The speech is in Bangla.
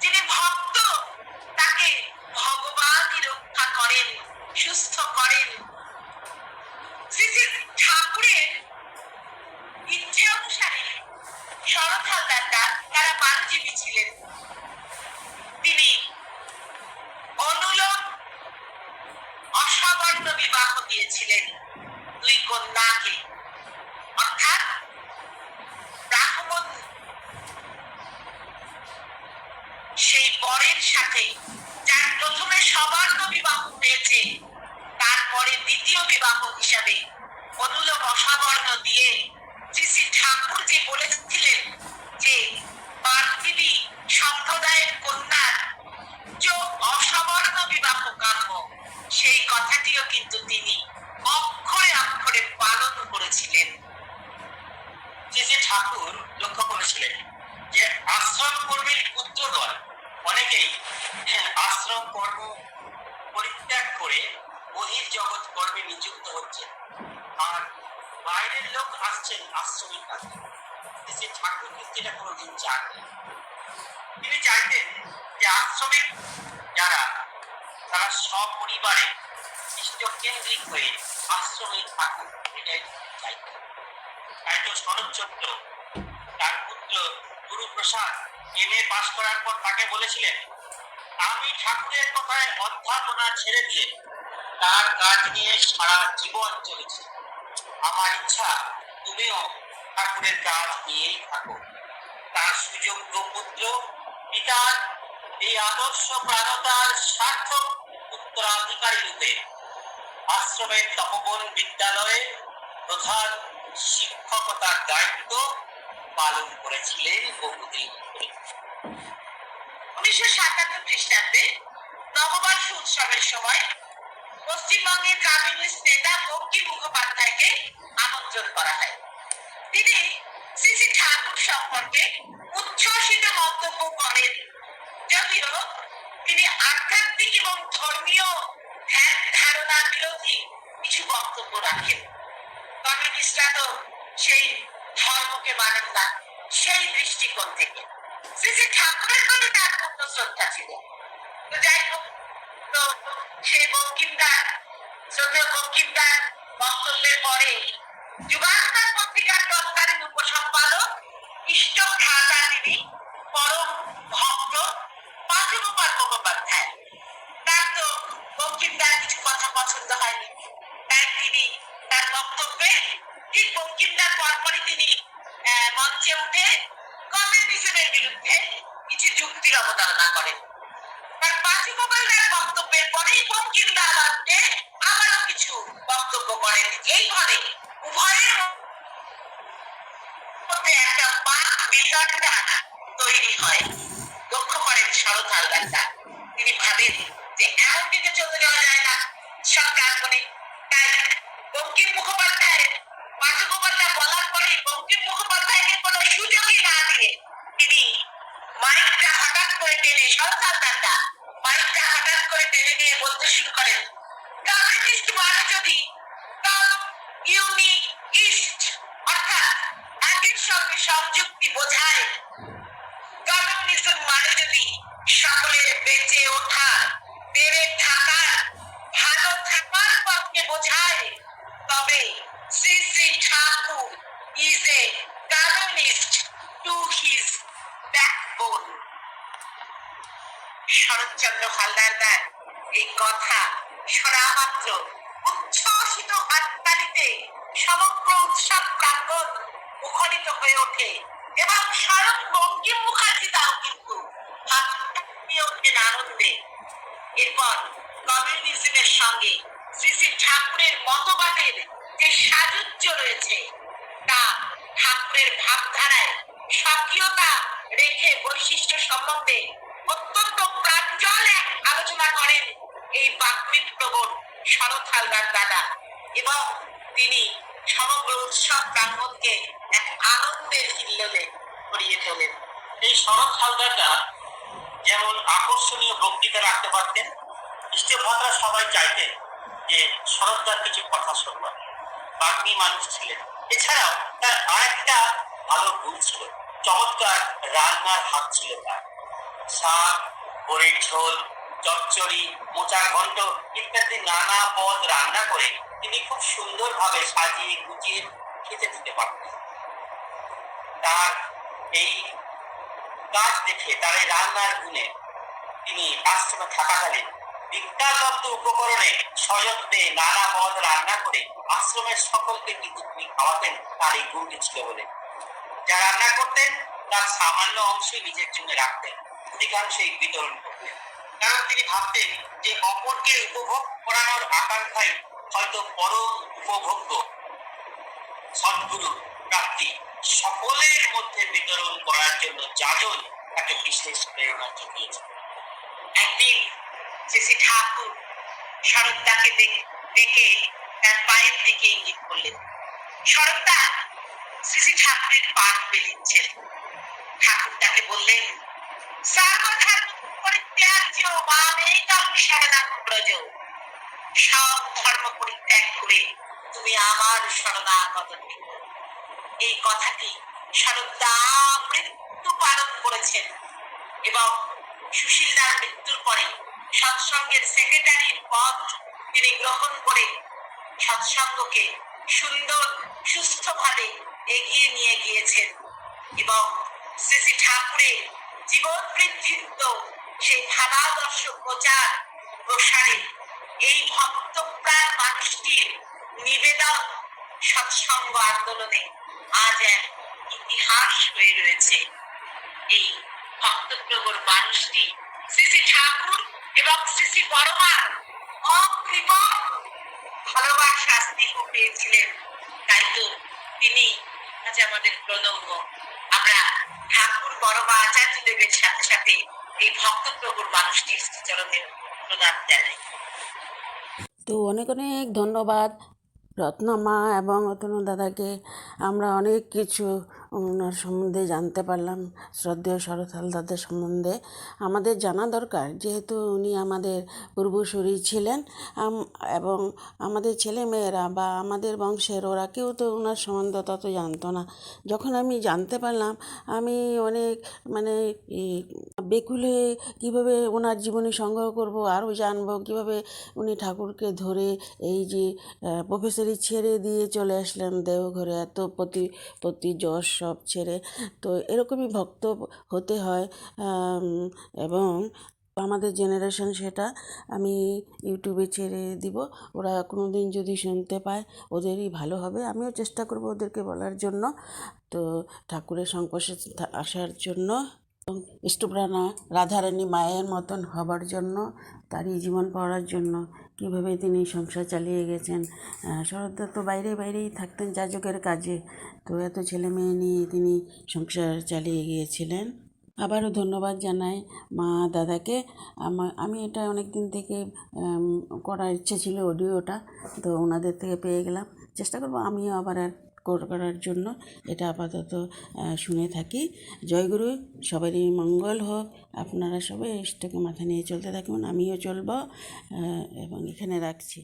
যিনি ভক্ত, তাকে ভগবানই রক্ষা করেন, সুস্থ করেন। ঠাকুরের ইচ্ছে অনুসারে শরৎ হালদার তারা বাণজীবী ছিলেন। তিনি অনুলোম অসাবর্ণ বিবাহ দিয়েছিলেন। দুই কন্যাকে সবর্ণ বিবাহ হয়েছে। তারপরে দ্বিতীয় বিবাহ হিসাবে অনুলোম অসাবর্ণ দিয়ে শ্রী শ্রী ঠাকুর যে বলেছিলেন যে, পার্থিবী সম্প্রদায়ের কন্যার যে অসবর্ণ বিবাহ কাম্য, সেই কথাটিও কিন্তু তিনি অক্ষরে অক্ষরে পালন করেছিলেন। যে ঠাকুর লক্ষ্য করেছিলেন যে, আশ্রম কর্মীর পুত্রগণ অনেকেই হ্যাঁ, আশ্রম কর্ম পরিত্যাগ করে বহির্জগৎ কর্মে নিযুক্ত হচ্ছে। আর বাইরের লোক আসছেন আশ্রমের কাছে। যে ঠাকুর কোনোদিন তিনি চাইতেন যে আশ্রমে যারা তারা সপরিবারে কেন্দ্রিক হয়ে আশ্রমে থাকুক এটাই চাইতেন তাই তো শরৎচন্দ্র তার পুত্র গুরুপ্রসাদ, এম এ পাশ করার পর তাকে বলেছিলেন, আমি ঠাকুরের কথায় অধ্যাপনা ছেড়ে দিয়ে তার কাজ নিয়ে সারা জীবন চলেছি। আমার ইচ্ছা, তুমিও ঠাকুরের কাজ নিয়েই থাকো। তার সুযোগ্য পুত্র, পিতার এই আদর্শ প্রাণতার সার্থক উত্তরাধিকারী রূপে আশ্রমের তপবন বিদ্যালয়ে প্রধান শিক্ষকতার দায়িত্ব পালন করেছিলেন বহুদিন। উনিশশো সাতান্ন খ্রিস্টাব্দে নববর্ষ উৎসবের সময় পশ্চিমবঙ্গের কমিউনিস্ট নেতা বঙ্কিম মুখোপাধ্যায়কে আমন্ত্রণ করা হয় তিনি শ্রী শ্রী ঠাকুর সম্পর্কে উচ্ছ্বসিত মন্তব্য করেন, যদিও তিনি আধ্যাত্মিক এবং ধর্মীয় ধ্যান ধারণা বিরোধী কিছু বক্তব্য রাখেন কমিউনিস্টরা তো সেই ধর্মকে মানেন না সেই দৃষ্টিকোণ থেকে। শ্রী ঠাকুরের প্রতি তার শ্রদ্ধা ছিল। তো যাই হোক, তো সেই বঙ্কিমদার, শ্রদ্ধেয় বঙ্কিমদার বক্তব্যের পরে যুগান্তর পত্রিকার তৎকালীন উপসম্পাদক ইষ্ট ভ্রাতা তিনি পরম ভক্ত পাঠগোপাল মুখোপাধ্যায়। তার তো বঙ্কিমদার কিছু কথা পছন্দ হয়নি। তাই তিনি তার বক্তব্যে ঠিক বঙ্কিমদার পরপরই তিনি মঞ্চে উঠে কমিউনিজমের বিরুদ্ধে কিছু যুক্তির অবতারণা করেন। তার পাঠিগোপালদার বক্তব্যের পরেই বঙ্কিমদার মধ্যে আবারও কিছু বক্তব্য করেন। এইভাবে উভয়ের মধ্যে একটা বাক বিতণ্ডা তৈরি হয়। লক্ষ্য করেন শরৎ হালদারদার তিনি ভাবেন যে এমন দিকে চলতে যাওয়া যায় না। সরকার বলে তাই বঙ্কিম মুখোপাধ্যায় পাঠগোপালদা বলার পরেই বঙ্কিম মুখোপাধ্যায়কে কোনো সুযোগই না দিয়ে তিনি মাইকটা হঠাৎ করে টেনে শরৎ হালদারদা মাইকটা হঠাৎ করে টেনে নিয়ে বলতে শুরু করেন কমিউনিস্ট মানে যদি ইউনি ইস্ট অর্থাৎ একের সঙ্গে সংযুক্তি বোঝায়। কমিউনিজম মানে যদি সকলের বেঁচে ওঠা বেড়ে থাকার, ভালো থাকার পক্ষে বোঝায়। তবে Shri Shri Thakur is a communist to his backbone Saratchandra হালদারদার এই কথা শোনা মাত্র উচ্ছ্বসিত হাততালিতে সমগ্র উৎসব প্রাঙ্গণ মুখরিত হয়ে ওঠে। এবং শরৎ বঙ্কিম মুখার্জি তাও কিন্তু ওঠেন আনন্দে এরপর কমিউনিজমের সঙ্গে শ্রী শ্রী ঠাকুরের মতবাদের যে সাযুজ্য রয়েছে, তা ঠাকুরের ভাবধারায় স্বকীয়তা রেখে বৈশিষ্ট্য সম্বন্ধে অত্যন্ত প্রাঞ্জল এক আলোচনা করেন এই বাকৃত প্রবণ শরৎ হালদার দাদা। এবং তিনি সমগ্র উৎসব প্রাঙ্গণকে এক আনন্দের হিল্লোলে ভরিয়ে তোলেন এই শরৎ হালদারটা যেমন আকর্ষণীয় বক্তৃতা রাখতে পারতেন ইষ্টভদ্রা সবাই চাইতেন যে শরৎদার কিছু কথা শুনবেন বাগ্মী মানুষ ছিলেন। এছাড়াও তার আরেকটা ভালো গুণ ছিল, চমৎকার রান্নার হাত ছিল তার। শাক, বড়ির ঝোল, চচ্চড়ি মোচা ঘন্ট ইত্যাদি নানা পদ রান্না করে তিনি খুব সুন্দরভাবে সাজিয়ে গুছিয়ে খেতে দিতে পারতেন। তার এই কাজ দেখে, তার এই রান্নার গুণে তিনি আশ্রমে থাকাকালীন বিজ্ঞানলব্ধ উপকরণে সযত্নে নানা পদ রান্না করে আশ্রমের সকলকে কিন্তু তিনি খাওয়াতেন, তার এই গুণটি ছিল বলে। যা রান্না করতেন, তার সামান্য অংশই নিজের জন্য রাখতেন, অধিকাংশই বিতরণ করতেন। কারণ তিনি ভাবতেন যে অপরকে উপভোগ করানোর আকাঙ্ক্ষাই হয়তো পরম উপভোগ্য সদ্গুরু প্রাপ্তি। সকলের মধ্যে বিতরণ করার জন্য যাজন তাকে বিশেষ প্রেরণা জুগিয়েছে। একদিন শ্রী ঠাকুর শরৎদাকে দেখ- তার পায়ের দিকে ইঙ্গিত করলেন। শরৎদা শ্রী ঠাকুরের পাঠ বেলিচ্ছেন ঠাকুর তাকে বললেন সব ধর্ম পরিত্যাগ করে তুমি আমার শরণাগত। এই কথাটি শরৎদা মৃত্যু পালন করেছেন এবং সুশীলদার মৃত্যুর পরে সৎসঙ্গের সেক্রেটারির পদ তিনি গ্রহণ করে সৎসঙ্গকে সুন্দর, সুস্থভাবে এগিয়ে নিয়ে গিয়েছেন এবং শ্রী শ্রী ঠাকুরের জীবন বৃদ্ধিত্ব সেই ভাবাদর্শ প্রচার প্রসারে এই ভক্তপ্রাণ মানুষটির নিবেদন সৎসঙ্গ আন্দোলনে আজ এক ইতিহাস হয়ে রয়েছে। এই ভক্তপ্রবর মানুষটি শ্রী শ্রী ঠাকুর এবং শ্রী শ্রী পরমার অকৃপণ ভালোবাসা স্নেহ পেয়েছিলেন। তাই তো তিনি আজ আমাদের প্রণম্য। আমরা ঠাকুর, পরমা আচার্য দেবের সাথে সাথে এই ভক্তপ্রবর মানুষটির শ্রীচরণের প্রদান জানাই। তো অনেক অনেক ধন্যবাদ। রত্নমা এবং রতনু দাদাকে আমরা অনেক কিছু ওনার সম্বন্ধে জানতে পারলাম, শ্রদ্ধেয় শরৎ হালদারদের সম্বন্ধে। আমাদের জানা দরকার, যেহেতু উনি আমাদের পূর্বসূরি ছিলেন এবং আমাদের ছেলেমেয়েরা বা আমাদের বংশের, ওরা কেউ তো ওনার সম্বন্ধে তত জানতো না। যখন আমি জানতে পারলাম, আমি অনেক মানে বেকুল হয়ে কীভাবে ওনার জীবনী সংগ্রহ করব, আরও জানব, কীভাবে উনি ঠাকুরকে ধরে এই যে প্রফেসরি ছেড়ে দিয়ে চলে আসলেন দেওঘরে, এত প্রতি প্রতি যশ সব ছেড়ে। তো এরকমই ভক্ত হতে হয় এবং আমাদের জেনারেশন সেটা আমি ইউটিউবে ছেড়ে দিব। ওরা কোনো দিন যদি শুনতে পায়, ওদেরই ভালো হবে। আমিও চেষ্টা করব ওদেরকে বলার জন্য। তো ঠাকুরের সংস্পর্শে আসার জন্য। ইষ্টপ্রাণা রাধারানী মায়ের মতন হবার জন্য তারই জীবন পাওয়ার জন্য কীভাবে তিনি সংসার চালিয়ে গেছেন? আহ, শরৎদা তো বাইরে বাইরেই থাকতেন যাজকের কাজে। তো এত ছেলে মেয়ে নিয়ে তিনি সংসার চালিয়ে গিয়েছিলেন। আবারও ধন্যবাদ জানাই মা দাদাকে। আমা আমি এটা অনেক দিন থেকে করার ইচ্ছে ছিল অডিওটা তো ওনাদের থেকে পেয়ে গেলাম। চেষ্টা করব আমিও আবার আর করার জন্য এটা আপাতত শুনে থাকি। জয়গুরু, সবারই মঙ্গল হোক। আপনারা সবাই ইষ্টকে মাথা নিয়ে চলতে থাকুন, আমিও চলব এবং এখানে রাখছি।